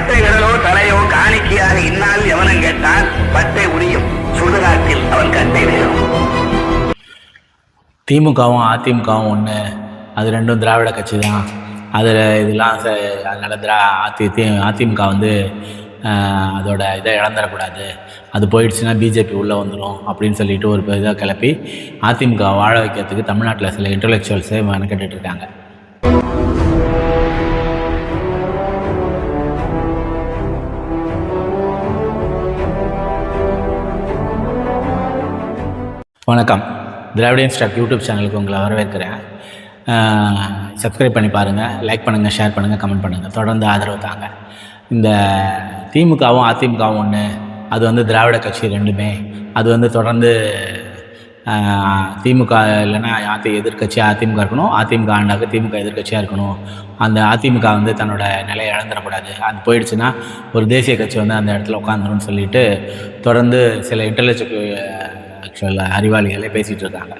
பட்டை விரலோ தலையோ காணிக்கையாக இன்னால் எவனும் கேட்டால் பட்டை உரியும். சுடுகாட்டில் அவன் கட்டை விழும் திமுகவும் அதிமுகவும் ஒன்று அது ரெண்டும் திராவிட கட்சி தான் அதில் இதெல்லாம் அதனால் திரா அதி தி அதிமுக வந்து அதோட இதை இழந்துடக்கூடாது. அது போயிடுச்சுன்னா பிஜேபி உள்ளே வந்துடும் அப்படின்னு சொல்லிட்டு ஒரு இதாக கிளப்பி அதிமுக வாழ வைக்கிறதுக்கு தமிழ்நாட்டில் சில இன்டலெக்சுவல்ஸே மெனக்கெட்டுட்டு இருக்காங்க. வணக்கம். திராவிடியன் ஸ்டாக் யூடியூப் சேனலுக்கு உங்களை வரவேற்கிறேன். சப்ஸ்கிரைப் பண்ணி பாருங்கள் லைக் பண்ணுங்கள் ஷேர் பண்ணுங்கள் கமெண்ட் பண்ணுங்கள் தொடர்ந்து ஆதரவு தாங்க. இந்த திமுகவும் அதிமுகவும் ஒன்று அது வந்து திராவிட கட்சி ரெண்டுமே. அது வந்து தொடர்ந்து திமுக இல்லைன்னா அதி எதிர்கட்சியாக அதிமுக இருக்கணும் அதிமுக ஆண்டாக திமுக எதிர்க்கட்சியாக இருக்கணும். அந்த அதிமுக வந்து தன்னோட நிலையை இழந்துடக்கூடாது. அது போயிடுச்சுன்னா ஒரு தேசிய கட்சி வந்து அந்த இடத்துல உட்காந்துரும்னு சொல்லிட்டு தொடர்ந்து சில இன்டெலெக்சுவல் ஆக்சுவலாக அறிவாளிகளே பேசிகிட்டு இருக்காங்க.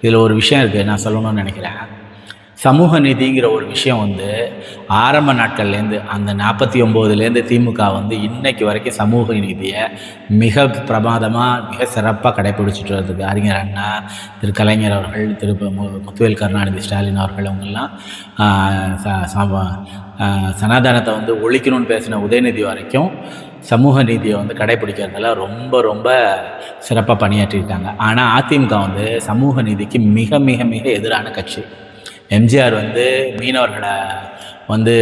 இதில் ஒரு விஷயம் இருக்குது நான் சொல்லணும்னு நினைக்கிறேன். சமூக நீதிங்கிற ஒரு விஷயம் வந்து ஆரம்ப நாட்கள்லேருந்து அந்த நாற்பத்தி ஒம்போதுலேருந்து திமுக வந்து இன்னைக்கு வரைக்கும் சமூக நீதியை மிக பிரமாதமாக மிக சிறப்பாக கடைபிடிச்சிட்டு வரதுக்கு அறிஞர் அண்ணா திரு கலைஞர் அவர்கள் திரு முத்துவேல் கருணாநிதி ஸ்டாலின் அவர்கள் அவங்கெல்லாம் ச- சனாதனத்தை வந்து ஒழிக்கணும்னு பேசின உதயநிதி வரைக்கும் சமூக நீதியை வந்து கடைபிடிக்கிறதுல ரொம்ப ரொம்ப சிறப்பாக பணியாற்றியிருக்காங்க. ஆனால் அதிமுக வந்து சமூக நீதிக்கு மிக மிக மிக எதிரான கட்சி. எம்ஜிஆர் வந்து மீனவர்களை வந்து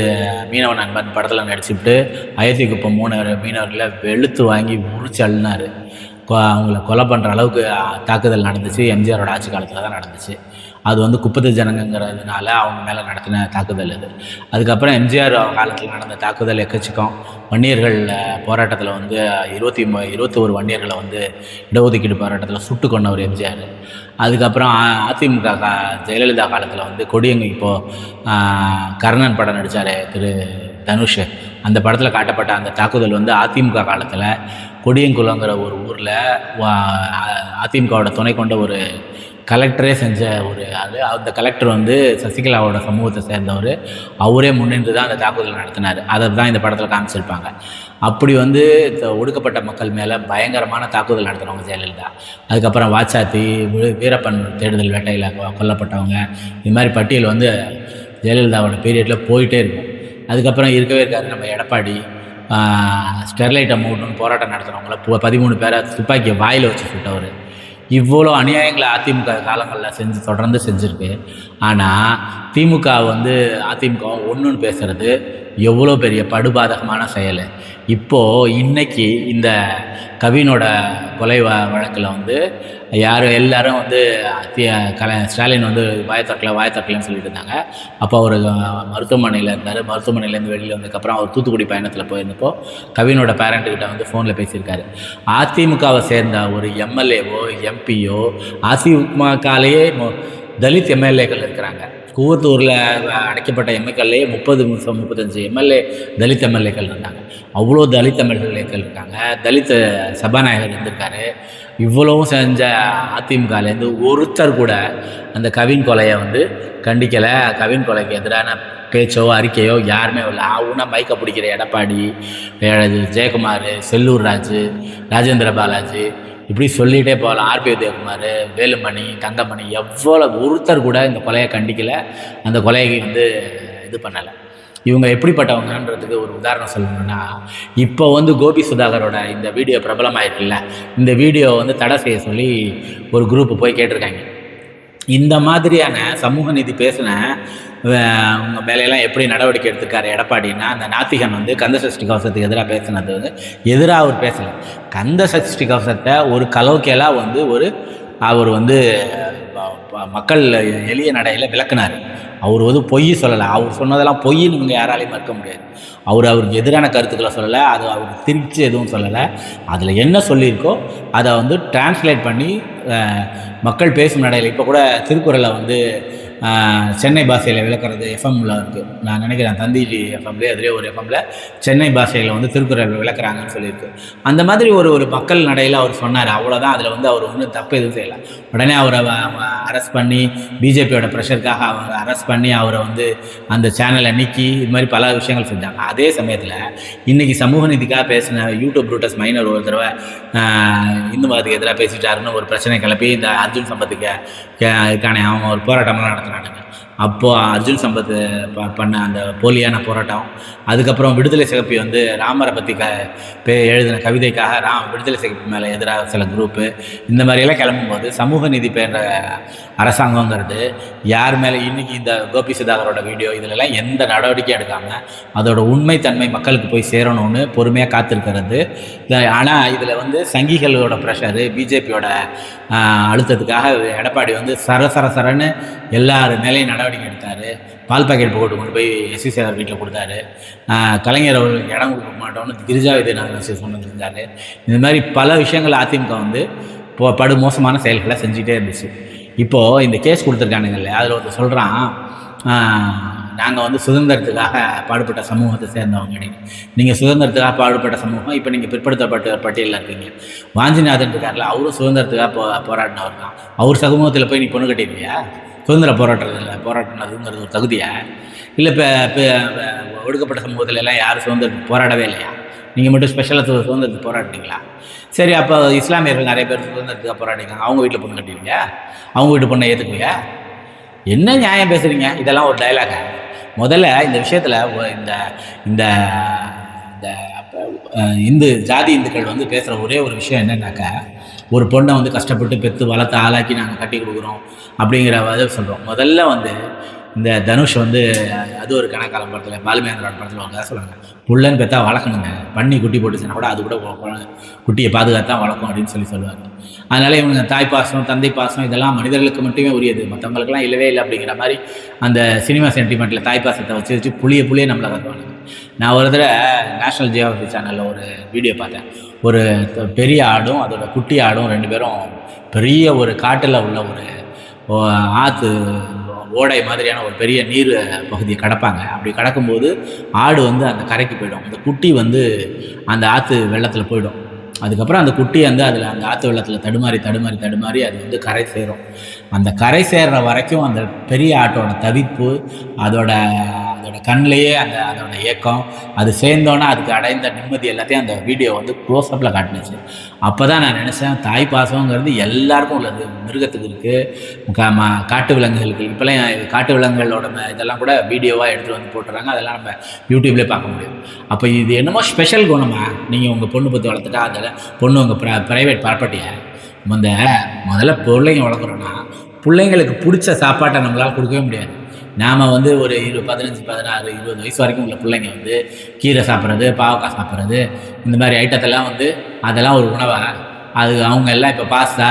மீனவ நண்பன் படத்தில் நடிச்சுட்டு அயோத்திக்குப்பம் மூணு மீனவர்களை வெளுத்து வாங்கி முறிச்சு அள்ளினார். அவங்கள கொலை பண்ணுற அளவுக்கு தாக்குதல் நடந்துச்சு. எம்ஜிஆரோட ஆட்சி காலத்தில் தான் நடந்துச்சு. அது வந்து குப்பத்து ஜனங்கங்கிறதுனால அவங்க மேலே நடத்தின தாக்குதல் அது. அதுக்கப்புறம் எம்ஜிஆர் காலத்தில் நடந்த தாக்குதல் எக்கச்சக்கம். வன்னியர்கள் போராட்டத்தில் வந்து இருபத்தி மு இருபத்தோரு வன்னியர்களை வந்து இடஒதுக்கீடு போராட்டத்தில் சுட்டு கொண்டவர் எம்ஜிஆர். அதுக்கப்புறம் அதிமுக கா ஜெயலலிதா காலத்தில் வந்து கொடியங்க இப்போது கர்ணன் படம் நடித்தார் திரு தனுஷ். அந்த படத்தில் காட்டப்பட்ட அந்த தாக்குதல் வந்து அதிமுக காலத்தில் கொடியங்குளங்கிற ஒரு ஊரில் அதிமுகவோட துணை கொண்ட ஒரு கலெக்டரே செஞ்ச ஒரு அது அந்த கலெக்டர் வந்து சசிகலாவோட சமூகத்தை சேர்ந்தவர். அவரே முன்னின்று தான் அந்த தாக்குதல் நடத்தினார். அதை தான் இந்த படத்தில் காமிச்சிருப்பாங்க. அப்படி வந்து ஒடுக்கப்பட்ட மக்கள் மேலே பயங்கரமான தாக்குதல் நடத்தினவங்க ஜெயலலிதா. அதுக்கப்புறம் வாச்சாத்தி வீரப்பன் தேடுதல் வேட்டையில் கொ- கொல்லப்பட்டவங்க. இது மாதிரி பட்டியல் வந்து ஜெயலலிதாவோட பீரியடில் போயிட்டே இருக்கும். அதுக்கப்புறம் இருக்கவே இருக்காரு நம்ம எடப்பாடி. ஸ்டெர்லைட்டை மூடணும்னு போராட்டம் நடத்துகிறவங்கள பதிமூணு பேரை துப்பாக்கியை வாயில் வச்சு சுட்டவர். இவ்வளோ அநியாயங்களை அதிமுக காலங்களில் செஞ்சு தொடர்ந்து செஞ்சுருக்கு. ஆனால் திமுக வந்து அதிமுக ஒன்றுன்னு பேசுகிறது எவ்வளோ பெரிய படுபாதகமான செயல். இப்போது இன்னைக்கு இந்த கவினோட கொலை வ வழக்கில் வந்து யாரும் எல்லாரும் வந்து தி- கல ஸ்டாலின் வந்து வாயத்தட்டல வாயத்தட்டலன்னு சொல்லிட்டு இருந்தாங்க. அப்போ அவர் மருத்துவமனையில் இருந்தார். மருத்துவமனையிலேருந்து வெளியில் வந்ததுக்கப்புறம் அவர் தூத்துக்குடி பயணத்தில் போயிருந்தப்போ கவினோட பேரண்ட்டுக்கிட்ட வந்து ஃபோனில் பேசியிருக்காரு. அதிமுகவை சேர்ந்த ஒரு எம்எல்ஏவோ எம்பியோ அதிமுகலேயே தலித் எம்எல்ஏக்கள் இருக்கிறாங்க. கூவத்தூரில் அடைக்கப்பட்ட எம்எல்ஏ முப்பது முப்பத்தஞ்சு எம்எல்ஏ தலித் எம்எல்ஏக்கள் இருந்தாங்க. அவ்வளோ தலித் எம்எல்ஏக்கள் இருக்காங்க. தலித் சபாநாயகர் இருந்திருக்காரு. இவ்வளவும் செஞ்ச அதிமுகலேருந்து ஒருத்தர் கூட அந்த கவின் கொலையை வந்து கண்டிக்கலை. கவின் கொலைக்கு எதிரான பேச்சோ அறிக்கையோ யாருமே இல்லை. அவனா மைக்கை பிடிக்கிற எடப்பாடி ஜெயக்குமார் செல்லூர் ராஜு ராஜேந்திர பாலாஜி இப்படி சொல்லிகிட்டே போகலாம். ஆர்பி உதயகுமார் வேலுமணி தங்கமணி எவ்வளோ ஒருத்தர் கூட இந்த கொலையை கண்டிக்கலை. அந்த கொலையை வந்து இது பண்ணலை. இவங்க எப்படிப்பட்டவங்கன்றதுக்கு ஒரு உதாரணம் சொல்லணும்னா இப்போ வந்து கோபி சுதாகரோட இந்த வீடியோ பிரபலமாயிருக்குல்ல. இந்த வீடியோ வந்து தடை செய்ய சொல்லி ஒரு குரூப் போய் கேட்டிருக்காங்க. இந்த மாதிரியான சமூக நீதி பேசின உங்க மேலையெல்லாம் எப்படி நடவடிக்கை எடுத்திருக்காரு எடப்பாடின்னா அந்த நாத்திகன் வந்து கந்த சஷ்டி கவசத்துக்கு எதிராக பேசினது வந்து எதிராக அவர் பேசலை. கந்த சஷ்டி கவசத்தை ஒரு கலோக்கியலாக வந்து ஒரு அவர் வந்து மக்கள் எளிய நடையில் விளக்குனார். அவர் வந்து பொய் சொல்லலை. அவர் சொன்னதெல்லாம் பொய்ன்னு இவங்க யாராலையும் மறுக்க முடியாது. அவர் அவருக்கு எதிரான கருத்துக்களை சொல்லலை. அது அவருக்கு திரிச்சு எதுவும் சொல்லலை. அதில் என்ன சொல்லியிருக்கோ அதை வந்து டிரான்ஸ்லேட் பண்ணி மக்கள் பேசும் நடையில் இப்போ கூட திருக்குறளை வந்து சென்னை பாஷையில் விளக்குறது எஃப்எம்மில் இருக்குது நான் நினைக்கிறேன் தந்தி எஃப்எம்ல அதிலே ஒரு எஃப்எம்ல சென்னை பாஷையில் வந்து திருக்குறள் விளக்குறாங்கன்னு சொல்லியிருக்கு. அந்த மாதிரி ஒரு ஒரு மக்கள் நடையில் அவர் சொன்னார். அவ்வளோதான் அதில் வந்து அவர் ஒன்றும் தப்பு எதுவும் செய்யலை. உடனே அவரை அரெஸ்ட் பண்ணி பிஜேபியோட ப்ரெஷருக்காக அவரை அரெஸ்ட் பண்ணி அவரை வந்து அந்த சேனலை நீக்கி இது மாதிரி பல விஷயங்கள் செஞ்சாங்க. அதே சமயத்தில் இன்றைக்கி சமூக நீதிக்காக பேசின யூடியூப் ரூட்டஸ் மைனர் ஒரு தடவை இந்து மதத்துக்கு எதிராக பேசிட்டாருன்னு ஒரு பிரச்சனை கிளப்பி இந்த அர்ஜுன் சம்பத்துக்கு இருக்கானே அவன் ஒரு போராட்டம்லாம் Galactus. அப்போது அர்ஜுன் சம்பத் ப பண்ண அந்த போலியான போராட்டம். அதுக்கப்புறம் விடுதலை சிகப்பி வந்து ராமரை பற்றி க பே எழுதின கவிதைக்காக ராம் விடுதலை சிகப்பி மேலே எதிராக சில குரூப்பு இந்த மாதிரியெல்லாம் கிளம்பும்போது சமூக நீதி பேர அரசாங்கங்கிறது யார் மேலே இன்னைக்கு இந்த கோபி சுதாகரோட வீடியோ இதிலெல்லாம் எந்த நடவடிக்கையும் எடுக்காமல் அதோட உண்மைத்தன்மை மக்களுக்கு போய் சேரணும்னு பொறுமையாக காத்திருக்கிறது. ஆனால் இதில் வந்து சங்கிகளோட ப்ரெஷரு பிஜேபியோட அழுத்தத்துக்காக எடப்பாடி வந்து சர சர சரன்னு எல்லார் மேலேயும் நடவடிக்கை எடுத்தார். பால் பாக்கெட் போட்டு கொண்டு போய் எஸ்வி சேகர் வீட்டில் கொடுத்தாரு. கலைஞர் அவர்களுக்கு இடம் கொடுக்க மாட்டோம்னு கிரிஜா விஜயநாதன் சொன்னு இருந்தார். இந்த மாதிரி பல விஷயங்கள் அதிமுக வந்து இப்போ படு மோசமான செயல்களை செஞ்சுட்டே இருந்துச்சு. இப்போது இந்த கேஸ் கொடுத்துருக்கானுங்கல்ல அதில் ஒருத்தர் சொல்கிறான் நாங்கள் வந்து சுதந்திரத்துக்காக பாடுபட்ட சமூகத்தை சேர்ந்தவங்க நீங்கள் சுதந்திரத்துக்காக பாடுபட்ட சமூகம் இப்போ நீங்கள் பிற்படுத்தப்பட்ட பட்டியலில் இருக்கீங்க. வாஞ்சிநாதன் இருக்கார்ல அவரும் சுதந்திரத்துக்காக போ போராடினவர் தான். அவர் சமூகத்தில் போய் நீ பொண்ணு கட்டிடுவியா சுதந்திர போராட்டத்தில் போராட்டினதுங்கிறது ஒரு தகுதியா? இல்லை இப்போ இப்போ ஒடுக்கப்பட்ட சமூகத்தில் எல்லாம் யாரும் சுதந்திரம் போராடவே இல்லையா? நீங்கள் மட்டும் ஸ்பெஷலாக சுதந்திரத்துக்கு போராடினீங்களா? சரி அப்போ இஸ்லாமியர்கள் நிறைய பேர் சுதந்திரத்துக்காக போராடிக்காங்க அவங்க வீட்டில் பொண்ணு கட்டிடுவீங்க அவங்க வீட்டு பொண்ணை ஏற்றுக்குவீங்க என்ன நியாயம் பேசுகிறீங்க இதெல்லாம் ஒரு டைலாக முதல்ல இந்த விஷயத்தில் இந்த இந்த இந்த இந்து ஜாதி இந்துக்கள் வந்து பேசுகிற ஒரே ஒரு விஷயம் என்னன்னாக்கா ஒரு பொண்ணை வந்து கஷ்டப்பட்டு பெற்று வளர்த்து ஆளாக்கி நாங்கள் கட்டி கொடுக்குறோம் அப்படிங்கிற இதை சொல்கிறோம் முதல்ல வந்து இந்த தனுஷ் வந்து அது ஒரு கணக்காலம் படத்தில் பாலுமேந்திரான் படத்தில் அவங்க கதை சொல்லுவாங்க. புள்ளன்னு பெற்றா வளர்க்கணுங்க. பண்ணி குட்டி போட்டுச்சுன்னா கூட அது கூட குட்டியை பாதுகாத்தா வளர்க்கும் அப்படின்னு சொல்லி சொல்லுவாங்க அதனால் இவங்க தாய் பாசம் தந்தை பாசம் இதெல்லாம் மனிதர்களுக்கு மட்டுமே உரியது. மற்றவங்களுக்குலாம் இல்லவே இல்லை அப்படிங்கிற மாதிரி அந்த சினிமா சென்டிமெண்ட்டில் தாய் பாசத்தை வச்சு வச்சு புளிய புளிய நம்மளை வருவாங்க. நான் ஒரு தடவை நேஷ்னல் ஜியோகிராஃபி சேனலில் ஒரு வீடியோ பார்த்தேன். ஒரு பெரிய ஆடும் அதோட குட்டி ஆடும் ரெண்டு பேரும் பெரிய ஒரு காட்டில் உள்ள ஒரு ஆற்று ஓடை மாதிரியான ஒரு பெரிய நீர் பகுதியை கடப்பாங்க. அப்படி கடக்கும்போது ஆடு வந்து அந்த கரைக்கு போயிடும். அந்த குட்டி வந்து அந்த ஆற்று வெள்ளத்தில் போயிடும். அதுக்கப்புறம் அந்த குட்டி வந்து அதில் அந்த ஆற்று வெள்ளத்தில் தடுமாறி தடுமாறி தடுமாறி அது வந்து கரை சேரும். அந்த கரை சேர்ற வரைக்கும் அந்த பெரிய ஆட்டோட தவிப்பு அதோட அதோட கண்ணிலேயே அந்த அதோட ஏக்கம் அது சேர்ந்தோன்னே அதுக்கு அடைந்த நிம்மதி எல்லாத்தையும் அந்த வீடியோ வந்து க்ளோஸ்அப்பில் காட்டுனுச்சு. அப்போ தான் நான் நினச்சேன் தாய் பாசங்கிறது எல்லாருக்கும் உள்ளது. மிருகத்துக்கு இருக்குது கா மா காட்டு விலங்குகளுக்கு இப்போலாம் காட்டு விலங்குகளோட இதெல்லாம் கூட வீடியோவாக எடுத்துகிட்டு வந்து போட்டுறாங்க. அதெல்லாம் நம்ம யூடியூப்லேயே பார்க்க முடியும். அப்போ இது என்னமோ ஸ்பெஷல் குணமா? நீங்கள் உங்கள் பொண்ணு பற்றி வளர்த்துட்டா அதில் பொண்ணு உங்கள் ப்ர ப்ரைவேட் ப்ராப்பர்ட்டியை இந்த முதல்ல பிள்ளைங்க வளர்க்குறோன்னா பிள்ளைங்களுக்கு பிடிச்ச சாப்பாட்டை நம்மளால் கொடுக்கவே முடியாது. நாம் வந்து ஒரு இரு பதினஞ்சு பதினாறு இருபது வயசு வரைக்கும் உள்ள பிள்ளைங்க வந்து கீரை சாப்பிட்றது பாவக்காய் சாப்பிட்றது இந்த மாதிரி ஐட்டத்தெல்லாம் வந்து அதெல்லாம் ஒரு உணவாக அது அவங்க எல்லாம் இப்போ பாஸ்தா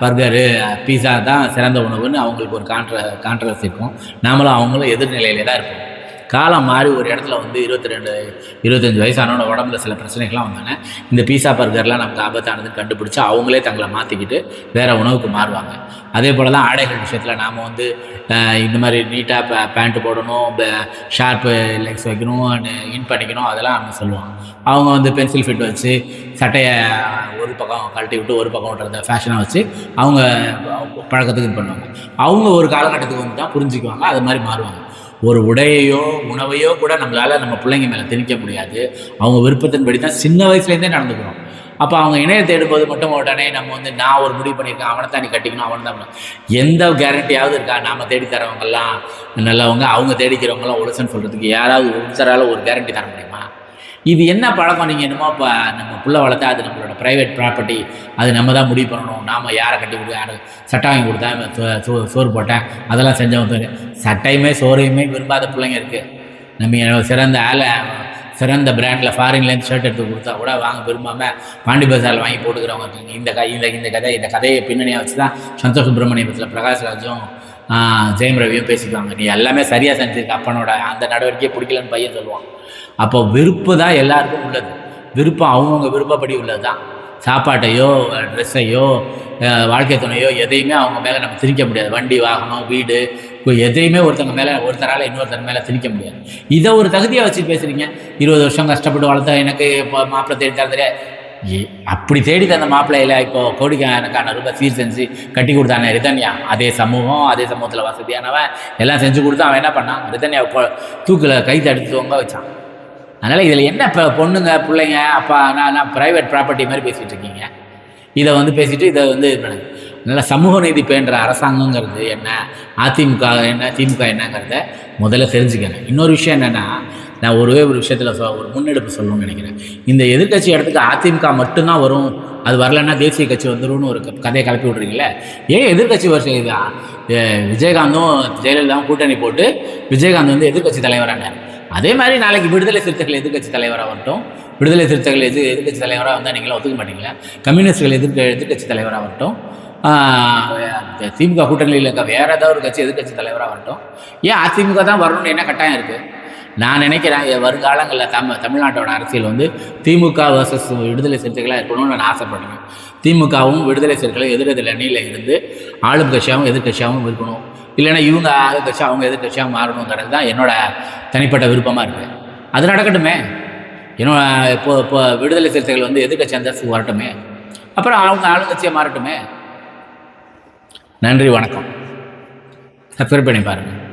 பர்கரு பீஸா தான் சிறந்த உணவுன்னு அவங்களுக்கு ஒரு கான்ட்ர கான்ட்ரவர்சி இருக்கும். நாமளும் அவங்களும் எதிர்நிலையிலே தான் இருப்போம். காலம் மாறி ஒரு இடத்துல வந்து இருபத்தி ரெண்டு இருபத்தஞ்சி வயசானவன உடம்புல சில பிரச்சனைகள்லாம் வந்தாங்க இந்த பீஸா பர்கர்லாம் நமக்கு ஆபத்தானதுன்னு கண்டுபிடிச்சு அவங்களே தங்களை மாற்றிக்கிட்டு வேறு உணவுக்கு மாறுவாங்க. அதே போல் தான் ஆடைகள் விஷயத்தில் நாம் வந்து இந்த மாதிரி நீட்டாக பே பேண்ட்டு போடணும் ஷார்ப்பு லெக்ஸ் வைக்கணும் இன் பண்ணிக்கணும் அதெல்லாம் அவங்க சொல்லுவாங்க. அவங்க வந்து பென்சில் ஃபிட் வச்சு சட்டையை ஒரு பக்கம் கழட்டி விட்டு ஒரு பக்கம் விட்டுறத ஃபேஷனாக வச்சு அவங்க பழக்கத்துக்கு இது பண்ணுவாங்க. அவங்க ஒரு காலகட்டத்துக்கு வந்து தான் புரிஞ்சுக்குவாங்க அது மாதிரி மாறுவாங்க. ஒரு உடையையோ உணவையோ கூட நம்மளால் நம்ம பிள்ளைங்க மேலே திணிக்க முடியாது. அவங்க விருப்பத்தின்படி தான் சின்ன வயசுலேருந்தே நடந்துக்கிறோம் அப்போ அவங்க இணைய தேடும்போது மட்டும் உடனே நம்ம வந்து நான் ஒரு முடிவு பண்ணியிருக்கேன். அவனை தான் நீ கட்டிக்கணும். அவனை தான் எந்த கேரண்டியாவது இருக்கா? நாம் தேடி தரவங்கெல்லாம் நல்லவங்க அவங்க தேடிக்கிறவங்களாம் ஒழுசன்னு சொல்கிறதுக்கு யாராவது ஒருத்தரால் ஒரு கேரண்டி தர முடியுமா? இது என்ன பழக்கம் நீங்கள் என்னமோ இப்போ நம்ம பிள்ளை வளர்த்தா அது நம்மளோட ப்ரைவேட் ப்ராப்பர்ட்டி அது நம்ம தான் முடிவு பண்ணணும். நாம் யாரை கட்டி கொடுக்க யாரை சட்டை வாங்கி கொடுத்தா சோ- சோறு போட்டேன். அதெல்லாம் செஞ்சவங்க சட்டையுமே சோறையுமே விரும்பாத பிள்ளைங்க இருக்குது நம்ம சிறந்த ஆளை சிறந்த பிராண்டில் ஃபாரின்லேருந்து ஷர்ட் எடுத்து கொடுத்தா கூட வாங்க விரும்பாமல் பாண்டி பஜாரில் வாங்கி போட்டுக்கிறவங்க இந்த க இந்த இந்த கதை இந்த கதையை பின்னணியாக வச்சு தான் சந்தோஷ் சுப்பிரமணியத்தில் பிரகாஷ் ராஜும் ஜெயம் ரவியும் பேசிக்குவாங்க நீ எல்லாமே சரியாக செஞ்சிருக்க. அப்பனோட அந்த நடவடிக்கையை பிடிக்கலன்னு பையன் சொல்லுவான். அப்போ விருப்பு தான் எல்லாருக்கும் உள்ளது. விருப்பம் அவங்கவுங்க விருப்பப்படி உள்ளது தான் சாப்பாட்டையோ ட்ரெஸ்ஸையோ வாழ்க்கை துணையோ எதையுமே அவங்க மேலே நம்ம திணிக்க முடியாது. வண்டி வாகனம் வீடு இப்போ எதையுமே ஒருத்தங்க மேலே ஒருத்தரால் இன்னொருத்தர் மேலே திணிக்க முடியாது. இதை ஒரு தகுதியாக வச்சு பேசுகிறீங்க இருபது வருஷம் கஷ்டப்பட்டு வளர்த்தா எனக்கு இப்போ மாப்பிள்ளை தேடி அப்படி தேடி தந்த மாப்பிள்ளையில் இப்போ கோடிக்கணக்கான ரூபாய் சீர் செஞ்சு கட்டி கொடுத்தானே ரிதன்யா. அதே சமூகம் அதே சமூகத்தில் வசதியானவன் எல்லாம் செஞ்சு கொடுத்து அவன் என்ன பண்ணான்? ரிதன்யா தூக்கில் கை தடுத்து தொங்க வச்சான். அதனால் இதில் என்ன இப்போ பொண்ணுங்க பிள்ளைங்க அப்பா நான் நான் ப்ரைவேட் ப்ராப்பர்ட்டி மாதிரி பேசிகிட்டு இருக்கீங்க. இதை வந்து பேசிட்டு இதை வந்து இது பண்ணுங்க. நல்ல சமூக நீதி பேன்ற அரசாங்கங்கிறது என்ன? அதிமுக என்ன திமுக என்னங்கிறத முதல்ல தெரிஞ்சுக்கணும். இன்னொரு விஷயம் என்னென்னா நான் ஒரே ஒரு விஷயத்தில் சொ ஒரு முன்னெடுப்பு சொல்லணும்னு நினைக்கிறேன். இந்த எதிர்கட்சி இடத்துக்கு அதிமுக மட்டும்தான் வரும் அது வரலன்னா தேசிய கட்சி வந்துடும் ஒரு க- கதையை கிளப்பி விட்றீங்களே ஏன் எதிர்க்கட்சி வருஷம் இது விஜயகாந்தும் ஜெயலலிதாவும் கூட்டணி போட்டு விஜயகாந்த் வந்து எதிர்க்கட்சி தலைவரானார் அதே மாதிரி நாளைக்கு விடுதலை சிறுத்தைகள் எதிர்க்கட்சி தலைவராக வரட்டும். விடுதலை சிறுத்தைகள் எது எதிர்க்கட்சி தலைவராக வந்தால் நீங்களும் ஒத்துக்க மாட்டீங்களா? கம்யூனிஸ்ட்கள் எதிர்க்க எதிர்க்கட்சி தலைவராக வரட்டும். திமுக கூட்டணியில் இருக்க வேறு ஏதாவது ஒரு கட்சி எதிர்க்கட்சி தலைவராக வரட்டும். ஏன் அதிமுக தான் வரணும்னு என்ன கட்டாயம் இருக்குது நான் நினைக்கிறேன் வருங்காலங்களில் தம் தமிழ்நாட்டோட அரசியல் வந்து திமுக வர்சஸ் விடுதலை சிறுத்தைகளாக இருக்கணும்னு நான் ஆசைப்படுறேன். திமுகவும் விடுதலை சிறுத்தைகளும் எதிரெதிர் அணியில் இருந்து ஆளும் கட்சியாகவும் எதிர்க்கட்சியாகவும் இருக்கணும். இல்லைன்னா இவங்க ஆளுங்கட்சி அவங்க எதிர்கட்சியாக மாறணுங்கிறது தான் என்னோட தனிப்பட்ட விருப்பமாக இருக்குது அது நடக்கட்டுமே. என்னோட இப்போ இப்போ விடுதலை சிறுத்தைகள் வந்து எதிர்க்கட்சி அந்தஸ்துக்கு வரட்டுமே. அப்புறம் அவங்க ஆளுங்கட்சியாக மாறட்டுமே. நன்றி வணக்கம். சப்ஸ்கிரைப் பண்ணி பாருங்கள்